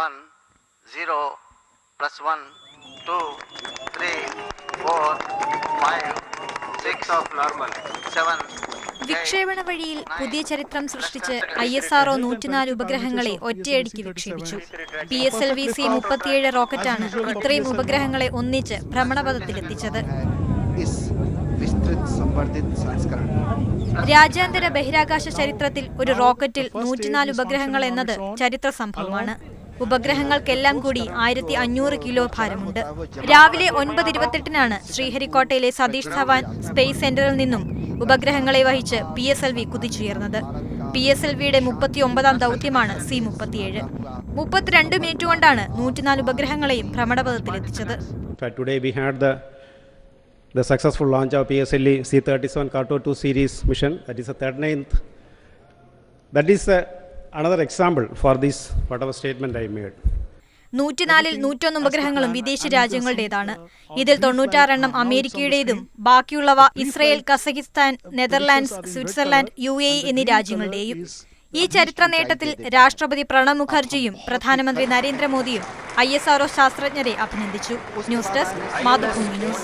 1, 0, 1, 2, 3, 4, 5, 6 of normal 7, വിക്ഷേപണ വഴിയിൽ പുതിയ ചരിത്രം സൃഷ്ടിച്ച് ഐ എസ് ആർഒ നൂറ്റിനാല് ഉപഗ്രഹങ്ങളെ ഒറ്റയടിക്ക് വിക്ഷേപിച്ചു. P S L V C മുപ്പത്തിയേഴ് റോക്കറ്റാണ് ഇത്രയും ഉപഗ്രഹങ്ങളെ ഒന്നിച്ച് ഭ്രമണപഥത്തിലെത്തിച്ചത്. രാജ്യാന്തര ബഹിരാകാശ ചരിത്രത്തിൽ ഒരു റോക്കറ്റിൽ നൂറ്റിനാല് ഉപഗ്രഹങ്ങൾ എന്നത് ചരിത്ര സംഭവമാണ്. ഉപഗ്രഹങ്ങൾക്കെല്ലാം കൂടി ആയിരത്തി അഞ്ഞൂറ് കിലോ ഭാരമുണ്ട് രാവിലെ ഒൻപത് ഇരുപത്തെട്ടിനാണ് ശ്രീഹരിക്കോട്ടയിലെ സതീഷ് ധവാൻ സ്പേസ് സെന്ററിൽ നിന്നും ഉപഗ്രഹങ്ങളെ വഹിച്ച് പി എസ് എൽ വി കുതിച്ചുയർന്നത് പി എസ് എൽ വിയുടെ മുപ്പത്തി ഒമ്പതാം ദൗത്യമാണ് സി മുപ്പത്തിയേഴ് മുപ്പത്തിരണ്ട് മിനിറ്റ് കൊണ്ടാണ് നൂറ്റിനാല് ഉപഗ്രഹങ്ങളെയും ഭ്രമണപഥത്തിലെത്തിച്ചത് the, the successful launch of PSLE C37 Carto 2 series mission. That is the 39th. That is uh, another example for this, whatever statement I made. നൂറ്റിനാലിൽ നൂറ്റൊന്ന് ഉപഗ്രഹങ്ങളും വിദേശ രാജ്യങ്ങളുടേതാണ്. ഇതിൽ തൊണ്ണൂറ്റാറെണ്ണം അമേരിക്കയുടേതും ബാക്കിയുള്ളവ Israel Kazakhstan Netherlands Switzerland U A എന്നീ രാജ്യങ്ങളുടെയും ഈ ചരിത്ര നേട്ടത്തിൽ രാഷ്ട്രപതി പ്രണബ് മുഖർജിയും പ്രധാനമന്ത്രി നരേന്ദ്രമോദിയും ഐ എസ് ആർഒ ശാസ്ത്രജ്ഞരെ അഭിനന്ദിച്ചു. News desk Mathrubhumi news.